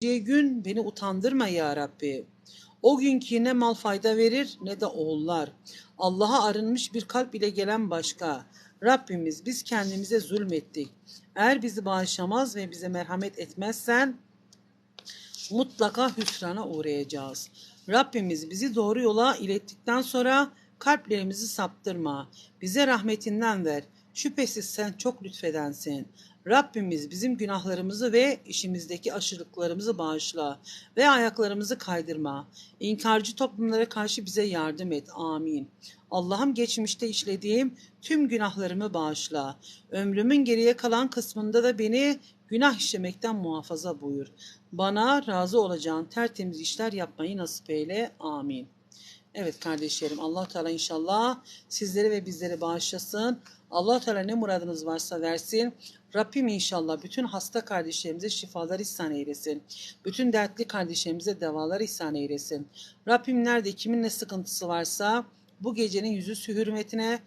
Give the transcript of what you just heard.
gün beni utandırma ya Rabbi. O günkü ne mal fayda verir ne de oğullar. Allah'a arınmış bir kalp ile gelen başka. Rabbimiz biz kendimize zulmettik. Eğer bizi bağışlamaz ve bize merhamet etmezsen mutlaka hüsrana uğrayacağız. Rabbimiz bizi doğru yola ilettikten sonra kalplerimizi saptırma. Bize rahmetinden ver. Şüphesiz sen çok lütfedensin. Rabbimiz bizim günahlarımızı ve işimizdeki aşırılıklarımızı bağışla ve ayaklarımızı kaydırma. İnkarcı toplumlara karşı bize yardım et. Amin. Allah'ım geçmişte işlediğim tüm günahlarımı bağışla. Ömrümün geriye kalan kısmında da beni günah işlemekten muhafaza buyur. Bana razı olacağın tertemiz işler yapmayı nasip eyle. Amin. Evet kardeşlerim allah Teala inşallah sizleri ve bizleri bağışlasın. allah Teala ne muradınız varsa versin. Rabbim inşallah bütün hasta kardeşlerimize şifalar ihsan eylesin. Bütün dertli kardeşlerimize devalar ihsan eylesin. Rabbim nerede kimin ne sıkıntısı varsa bu gecenin yüzü hürmetine